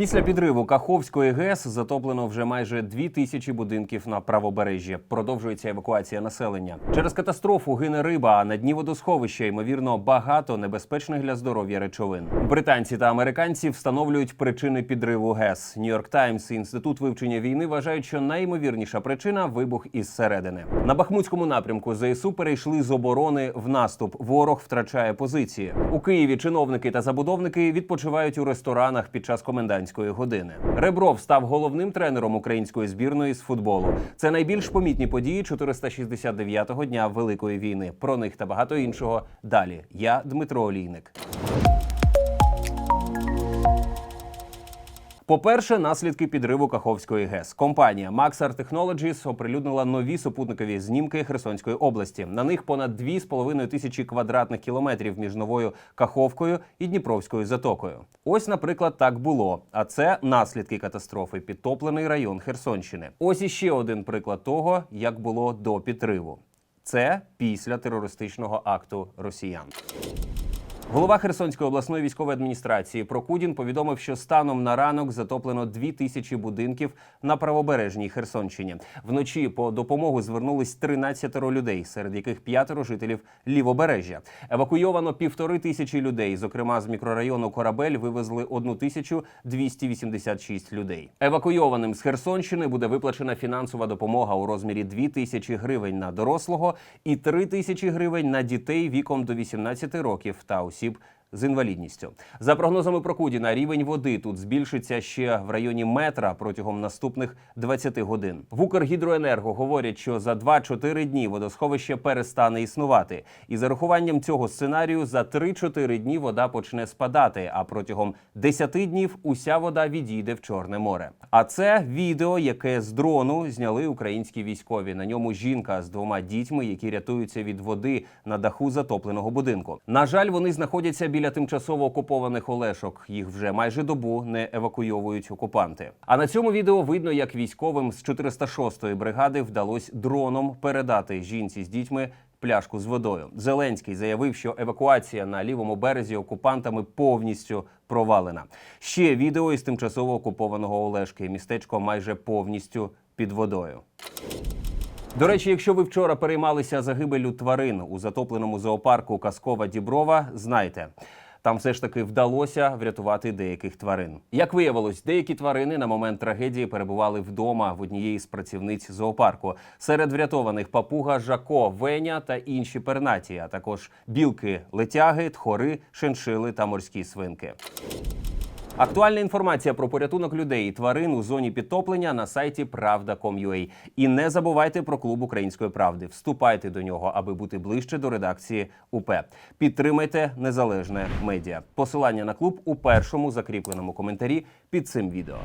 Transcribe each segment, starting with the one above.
Після підриву Каховської ГЕС затоплено вже майже дві тисячі будинків на правобережжі. Продовжується евакуація населення. Через катастрофу гине риба, а на дні водосховища ймовірно багато небезпечних для здоров'я речовин. Британці та американці встановлюють причини підриву ГЕС. Нью-Йорк Таймс і інститут вивчення війни вважають, що найімовірніша причина вибух із середини. На Бахмутському напрямку ЗСУ перейшли з оборони в наступ. Ворог втрачає позиції у Києві. Чиновники та забудовники відпочивають у ресторанах під час комендантської години. Ребров став головним тренером української збірної з футболу. Це найбільш помітні події 469-го дня Великої війни. Про них та багато іншого далі. Я Дмитро Олійник. По-перше, наслідки підриву Каховської ГЕС. Компанія Maxar Technologies оприлюднила нові супутникові знімки Херсонської області. На них понад 2,5 тисячі квадратних кілометрів між новою Каховкою і Дніпровською затокою. Ось, наприклад, так було. А це наслідки катастрофи, підтоплений район Херсонщини. Ось іще один приклад того, як було до підриву. Це після терористичного акту росіян. Голова Херсонської обласної військової адміністрації Прокудін повідомив, що станом на ранок затоплено дві тисячі будинків на правобережній Херсонщині. Вночі по допомогу звернулись 13 людей, серед яких п'ятеро жителів лівобережжя. Евакуйовано півтори тисячі людей. Зокрема, з мікрорайону Корабель вивезли 1286 людей. Евакуйованим з Херсонщини буде виплачена фінансова допомога у розмірі 2 тисячі гривень на дорослого і 3 тисячі гривень на дітей віком до 18 років та осіб з інвалідністю. За прогнозами Прокудіна, рівень води тут збільшиться ще в районі метра протягом наступних 20 годин. В Укргідроенерго говорять, що за 2-4 дні водосховище перестане існувати, і за рахуванням цього сценарію за 3-4 дні вода почне спадати. А протягом 10 днів уся вода відійде в Чорне море. А це відео, яке з дрону зняли українські військові. На ньому жінка з двома дітьми, які рятуються від води на даху затопленого будинку. На жаль, вони знаходяться біля тимчасово окупованих Олешок. Їх вже майже добу не евакуйовують окупанти. А на цьому відео видно, як військовим з 406-ї бригади вдалося дроном передати жінці з дітьми. Пляшку з водою Зеленський заявив, що евакуація на лівому березі окупантами повністю провалена. Ще відео із тимчасово окупованого Олешки. Містечко майже повністю під водою. До речі, якщо ви вчора переймалися загибелю тварин у затопленому зоопарку Казкова Діброва, знайте. Там все ж таки вдалося врятувати деяких тварин. Як виявилось, деякі тварини на момент трагедії перебували вдома в однієї з працівниць зоопарку. Серед врятованих папуга, жако, веня та інші пернаті, а також білки, летяги, тхори, шиншили та морські свинки. Актуальна інформація про порятунок людей і тварин у зоні підтоплення на сайті Правда.com.ua. І не забувайте про клуб української правди. Вступайте до нього, аби бути ближче до редакції УП. Підтримайте незалежне медіа. Посилання на клуб у першому закріпленому коментарі під цим відео.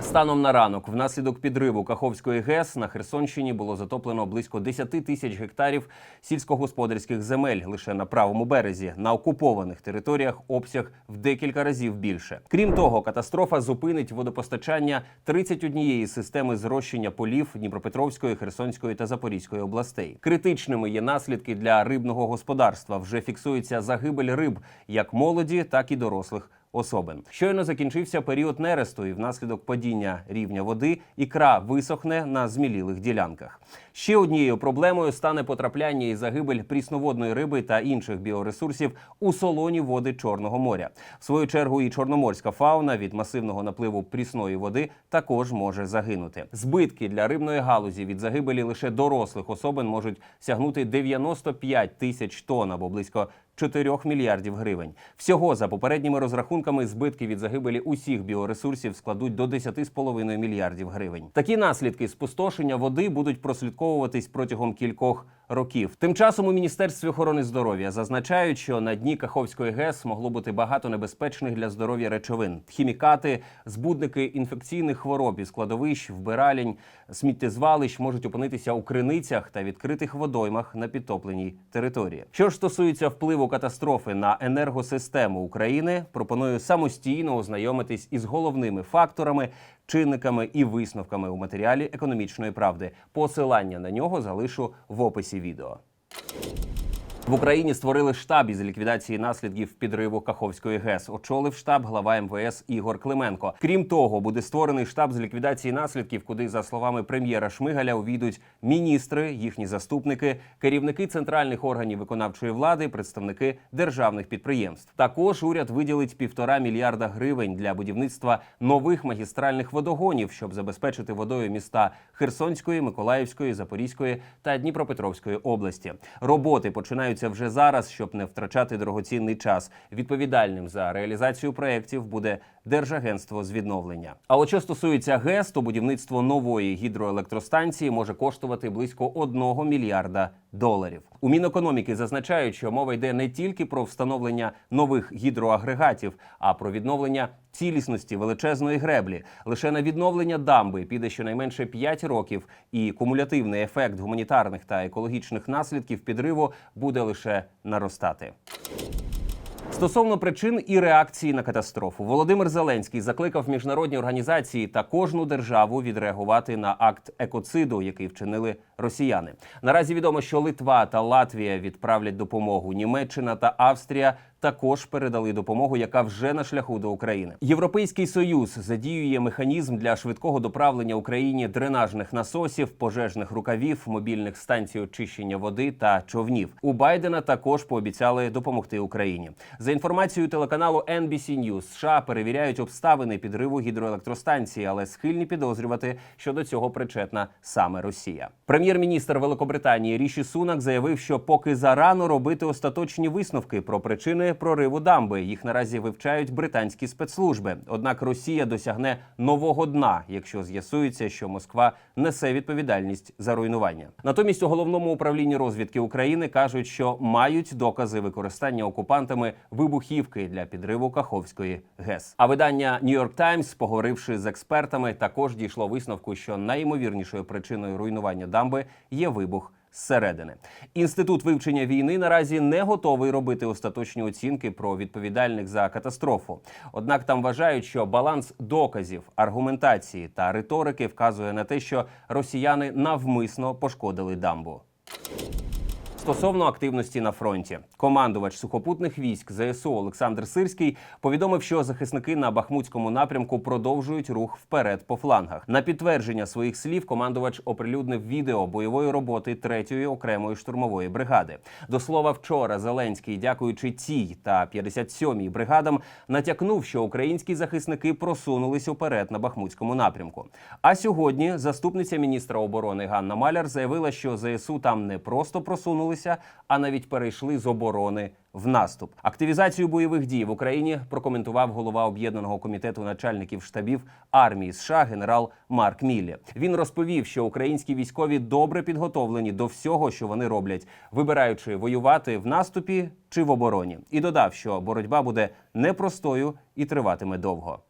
Станом на ранок, внаслідок підриву Каховської ГЕС на Херсонщині було затоплено близько 10 тисяч гектарів сільськогосподарських земель лише на правому березі. На окупованих територіях обсяг в декілька разів більше. Крім того, катастрофа зупинить водопостачання 31 системи зрощення полів Дніпропетровської, Херсонської та Запорізької областей. Критичними є наслідки для рибного господарства. Вже фіксується загибель риб як молоді, так і дорослих особин. Щойно закінчився період нересту, і внаслідок падіння рівня води ікра висохне на змілілих ділянках. Ще однією проблемою стане потрапляння і загибель прісноводної риби та інших біоресурсів у солоні води Чорного моря. В свою чергу і чорноморська фауна від масивного напливу прісної води також може загинути. Збитки для рибної галузі від загибелі лише дорослих особин можуть сягнути 95 тисяч тонн або близько 4 мільярдів гривень. Всього за попередніми розрахунками збитки від загибелі усіх біоресурсів складуть до 10,5 мільярдів гривень. Такі наслідки спустошення води будуть прослідковуватись протягом кількох років. Тим часом у міністерстві охорони здоров'я зазначають, що на дні Каховської ГЕС могло бути багато небезпечних для здоров'я речовин: хімікати, збудники інфекційних хвороб і складовищ, вбиралень, сміттєзвалищ можуть опинитися у криницях та відкритих водоймах на підтопленій території. Що ж стосується впливу катастрофи на енергосистему України, пропоную самостійно ознайомитись із головними факторами, чинниками і висновками у матеріалі економічної правди. Посилання на нього залишу в описі відео. В Україні створили штаб із ліквідації наслідків підриву Каховської ГЕС. Очолив штаб глава МВС Ігор Клименко. Крім того, буде створений штаб з ліквідації наслідків, куди, за словами прем'єра Шмигаля, увійдуть міністри, їхні заступники, керівники центральних органів виконавчої влади, представники державних підприємств. Також уряд виділить півтора мільярда гривень для будівництва нових магістральних водогонів, щоб забезпечити водою міста Херсонської, Миколаївської, Запорізької та Дніпропетровської області. Роботи починаються вже зараз, щоб не втрачати дорогоцінний час. Відповідальним за реалізацію проєктів буде Держагентство з відновлення. А от що стосується ГЕС, то будівництво нової гідроелектростанції може коштувати близько 1 мільярда доларів. У Мінекономіки зазначають, що мова йде не тільки про встановлення нових гідроагрегатів, а про відновлення цілісності величезної греблі. Лише на відновлення дамби піде щонайменше 5 років, і кумулятивний ефект гуманітарних та екологічних наслідків підриву буде лише наростати. Стосовно причин і реакції на катастрофу, Володимир Зеленський закликав міжнародні організації та кожну державу відреагувати на акт екоциду, який вчинили росіяни. Наразі відомо, що Литва та Латвія відправлять допомогу. Німеччина та Австрія також передали допомогу, яка вже на шляху до України. Європейський союз задіює механізм для швидкого доправлення Україні дренажних насосів, пожежних рукавів, мобільних станцій очищення води та човнів. У Байдена також пообіцяли допомогти Україні. За інформацією телеканалу NBC News, США перевіряють обставини підриву гідроелектростанції, але схильні підозрювати, що до цього причетна саме Росія. Прем'єр-міністр Великобританії Ріші Сунак заявив, що поки зарано робити остаточні висновки про причини прориву дамби. Їх наразі вивчають британські спецслужби. Однак Росія досягне нового дна, якщо з'ясується, що Москва несе відповідальність за руйнування. Натомість у головному управлінні розвідки України кажуть, що мають докази використання окупантами вибухівки для підриву Каховської ГЕС. А видання New York Times, поговоривши з експертами, також дійшло висновку, що найімовірнішою причиною руйнування дамби є вибух зсередини. Інститут вивчення війни наразі не готовий робити остаточні оцінки про відповідальних за катастрофу. Однак там вважають, що баланс доказів, аргументації та риторики вказує на те, що росіяни навмисно пошкодили дамбу. Стосовно активності на фронті, командувач сухопутних військ ЗСУ Олександр Сирський повідомив, що захисники на Бахмутському напрямку продовжують рух вперед по флангах. На підтвердження своїх слів командувач оприлюднив відео бойової роботи 3-ї окремої штурмової бригади. До слова, вчора Зеленський, дякуючи цій та 57-й бригадам, натякнув, що українські захисники просунулись уперед на Бахмутському напрямку. А сьогодні заступниця міністра оборони Ганна Маляр заявила, що ЗСУ там не просто просунулися, а навіть перейшли з оборони в наступ. Активізацію бойових дій в Україні прокоментував голова об'єднаного комітету начальників штабів армії США генерал Марк Міллі. Він розповів, що українські військові добре підготовлені до всього, що вони роблять, вибираючи воювати в наступі чи в обороні, і додав, що боротьба буде непростою і триватиме довго.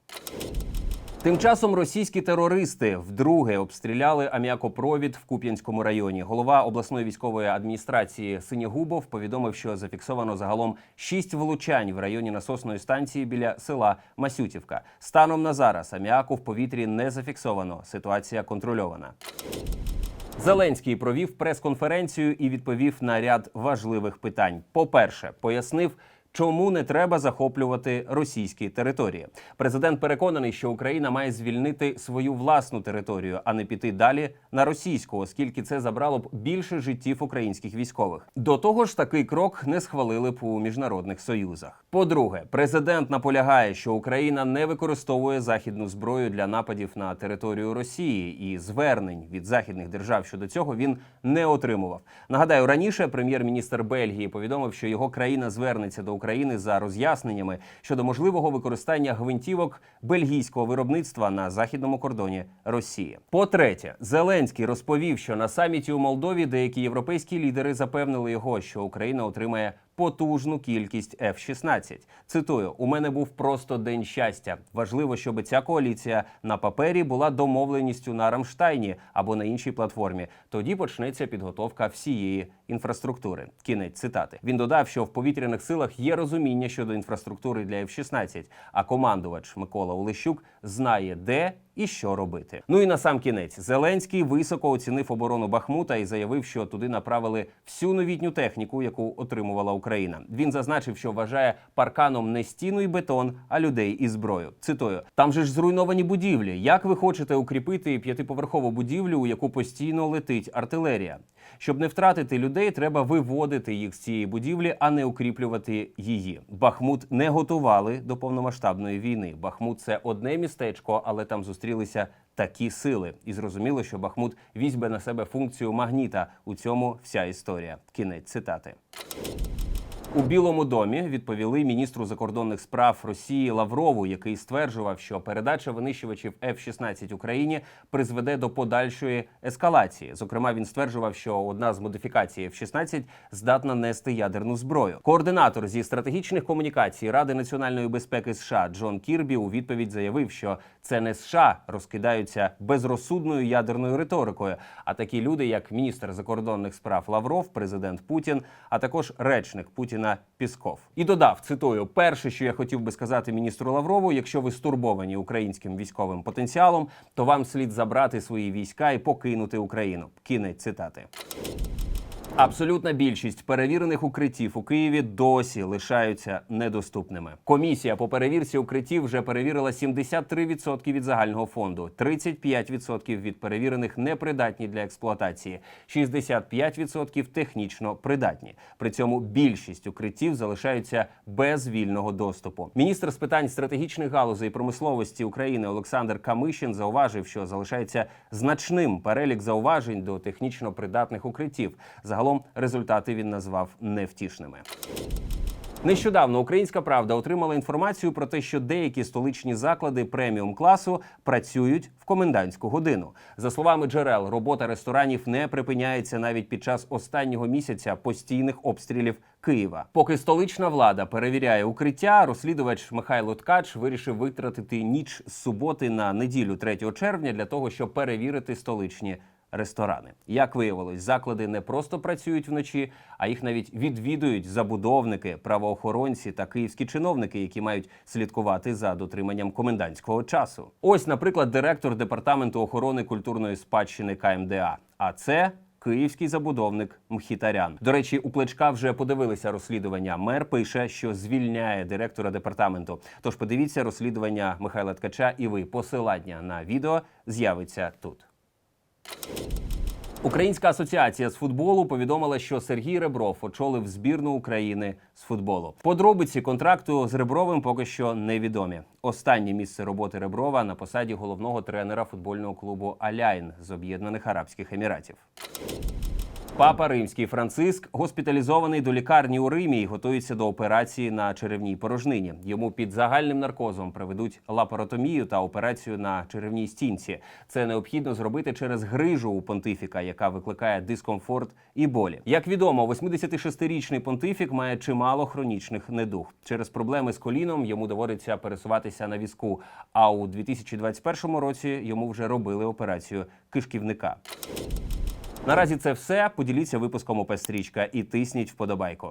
Тим часом російські терористи вдруге обстріляли аміакопровід в Куп'янському районі. Голова обласної військової адміністрації Синєгубов повідомив, що зафіксовано загалом шість влучань в районі насосної станції біля села Масютівка. Станом на зараз аміаку в повітрі не зафіксовано. Ситуація контрольована. Зеленський провів прес-конференцію і відповів на ряд важливих питань. По-перше, пояснив. Чому не треба захоплювати російські території? Президент переконаний, що Україна має звільнити свою власну територію, а не піти далі на російську, оскільки це забрало б більше життів українських військових. До того ж, такий крок не схвалили б у міжнародних союзах. По-друге, президент наполягає, що Україна не використовує західну зброю для нападів на територію Росії, і звернень від західних держав щодо цього він не отримував. Нагадаю, раніше прем'єр-міністр Бельгії повідомив, що його країна звернеться до України. України за роз'ясненнями щодо можливого використання гвинтівок бельгійського виробництва на західному кордоні Росії. По-третє, Зеленський розповів, що на саміті у Молдові деякі європейські лідери запевнили його, що Україна отримає потужну кількість F-16. Цитую: у мене був просто день щастя. Важливо, щоб ця коаліція на папері була домовленістю на Рамштайні або на іншій платформі. Тоді почнеться підготовка всієї інфраструктури. Кінець цитати. Він додав, що в повітряних силах є розуміння щодо інфраструктури для F-16, а командувач Микола Олещук знає, де і що робити. Ну і на сам кінець Зеленський високо оцінив оборону Бахмута і заявив, що туди направили всю новітню техніку, яку отримувала Україна. Він зазначив, що вважає парканом не стіну і бетон, а людей і зброю. Цитую: там же ж зруйновані будівлі. Як ви хочете укріпити п'ятиповерхову будівлю, у яку постійно летить артилерія? Щоб не втратити людей, треба виводити їх з цієї будівлі, а не укріплювати її. Бахмут не готували до повномасштабної війни. Бахмут це одне містечко, але там зустрілися такі сили. І зрозуміло, що Бахмут візьме на себе функцію магніта. У цьому вся історія. Кінець цитати. У Білому домі відповіли міністру закордонних справ Росії Лаврову, який стверджував, що передача винищувачів F-16 Україні призведе до подальшої ескалації. Зокрема, він стверджував, що одна з модифікацій F-16 здатна нести ядерну зброю. Координатор зі стратегічних комунікацій Ради національної безпеки США Джон Кірбі у відповідь заявив, що це не США розкидаються безрозсудною ядерною риторикою, а такі люди, як міністр закордонних справ Лавров, президент Путін, а також речник Путіна Пісков. І додав цитую: перше, що я хотів би сказати міністру Лаврову, якщо ви стурбовані українським військовим потенціалом, то вам слід забрати свої війська і покинути Україну. Кінець цитати. Абсолютна більшість перевірених укриттів у Києві досі лишаються недоступними. Комісія по перевірці укриттів вже перевірила 73% від загального фонду, 35% від перевірених непридатні для експлуатації, 65% технічно придатні. При цьому більшість укриттів залишаються без вільного доступу. Міністр з питань стратегічних галузей промисловості України Олександр Камишин зауважив, що залишається значним перелік зауважень до технічно придатних укриттів. Загалом результати він назвав невтішними. Нещодавно Українська Правда отримала інформацію про те, що деякі столичні заклади преміум класу працюють в комендантську годину. За словами джерел, робота ресторанів не припиняється навіть під час останнього місяця постійних обстрілів Києва. Поки столична влада перевіряє укриття, розслідувач Михайло Ткач вирішив витратити ніч з суботи на неділю 3 червня для того, щоб перевірити столичні ресторани. Як виявилось, заклади не просто працюють вночі, а їх навіть відвідують забудовники, правоохоронці та київські чиновники, які мають слідкувати за дотриманням комендантського часу. Ось, наприклад, директор департаменту охорони культурної спадщини КМДА. А це Київський забудовник Мхітарян. До речі, у Кличка вже подивилися розслідування. Мер пише, що звільняє директора департаменту. Тож подивіться розслідування Михайла Ткача, і ви посилання на відео з'явиться тут. Українська асоціація з футболу повідомила, що Сергій Ребров очолив збірну України з футболу. Подробиці контракту з Ребровим поки що невідомі. Останнє місце роботи Реброва на посаді головного тренера футбольного клубу Аляйн з Об'єднаних Арабських Еміратів. Папа Римський Франциск госпіталізований до лікарні у Римі і готується до операції на черевній порожнині. Йому під загальним наркозом проведуть лапаротомію та операцію на черевній стінці. Це необхідно зробити через грижу у понтифіка, яка викликає дискомфорт і болі. Як відомо, 86-річний понтифік має чимало хронічних недуг. Через проблеми з коліном йому доводиться пересуватися на візку. А у 2021 році йому вже робили операцію кишківника. Наразі це все. Поділіться випуском ОП Стрічка і тисніть вподобайку.